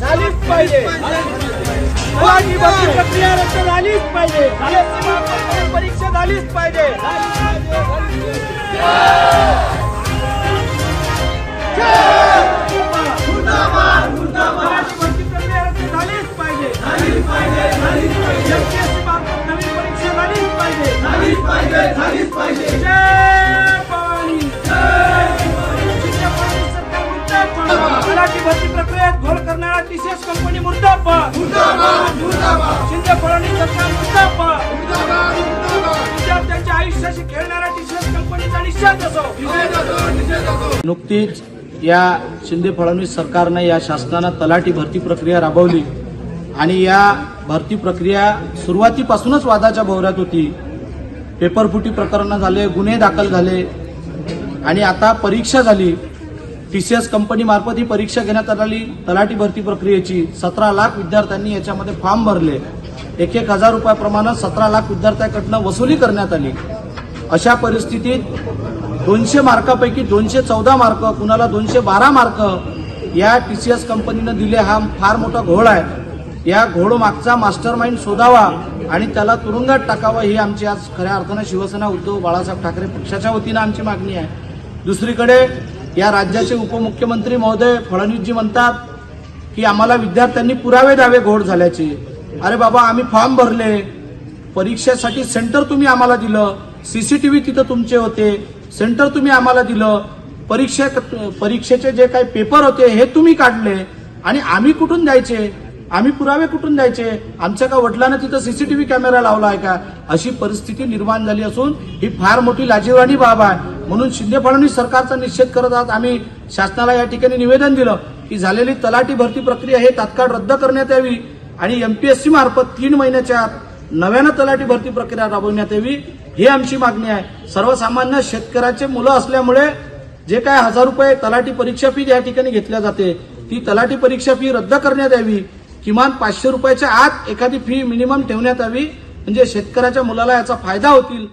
झालीच पाहिजे. परीक्षा झालीच पाहिजे टीसीएस कंपनी मुर्दाबाद. शिंदे फडणवीस सरकार मुर्दाबाद. विद्यार्थ्यांच्या आयुष्याशी खेळणाऱ्या टीसीएस कंपनीचा निषेध असो. नुकतीच या शिंदे फडणवीस सरकारनं या शासनानं तलाठी भरती प्रक्रिया राबवली. आणि या भरती प्रक्रिया सुरुवातीपासूनच वादाच्या भोवऱ्यात होती. पेपरफुटी प्रकरणं झाले गुन्हे दाखल झाले. आणि आता परीक्षा झाली. टी सी एस कंपनीमार्फत ही परीक्षा घेण्यात आली तलाठी भरती प्रक्रियेची सतरा लाख विद्यार्थ्यांनी याच्यामध्ये फॉर्म भरले. एक एक हजार रुपयाप्रमाणे सतरा लाख विद्यार्थ्यांकडनं वसुली करण्यात आली. अशा परिस्थितीत दोनशे मार्कापैकी दोनशे चौदा मार्क कुणाला दोनशे बारा मार्क या टी सी एस कंपनीनं दिले हा फार मोठा घोळ आहे. या घोड मागचा शोधावा आणि त्याला तुरुंगात टाकावं ही आमची आज खऱ्या अर्थानं शिवसेना उद्धव बाळासाहेब ठाकरे पक्षाच्या वतीनं आमची मागणी आहे. दुसरीकडे या राज्याचे उपमुख्यमंत्री महोदय फडणवीसजी म्हणतात की आम्हाला विद्यार्थ्यांनी पुरावे द्यावे घोड झाल्याचे. अरे बाबा आम्ही फॉर्म भरले. परीक्षेसाठी सेंटर तुम्ही आम्हाला दिलं. सीसीटीव्ही तिथं तुमचे होते. सेंटर तुम्ही आम्हाला दिलं. परीक्षे परीक्षेचे जे काही पेपर होते हे तुम्ही काढले. आणि आम्ही कुठून द्यायचे? आम्ही पुरावे कुठून द्यायचे? आमच्या का वडिलांना तिथं सीसीटीव्ही कॅमेरा लावला आहे का? अशी परिस्थिती निर्माण झाली असून ही फार मोठी लाजीवाणी बाब आहे. म्हणून शिंदे फडणवीस सरकारचा निषेध करत आहात. आम्ही शासनाला या ठिकाणी निवेदन दिलं की झालेली तलाठी भरती प्रक्रिया हे तात्काळ रद्द करण्यात यावी आणि एमपीएससी मार्फत तीन महिन्याच्या आत नव्यानं तलाठी भरती प्रक्रिया राबवण्यात यावी. ही आमची मागणी आहे. सर्वसामान्य शेतकऱ्याचे मुलं असल्यामुळे जे काय हजार रुपये तलाठी परीक्षा फी या ठिकाणी घेतल्या जाते ती तलाठी परीक्षा फी रद्द करण्यात यावी. किमान पाचशे रुपयाच्या आत एखादी फी मिनिमम ठेवण्यात यावी. म्हणजे शेतकऱ्याच्या मुलाला याचा फायदा होतील.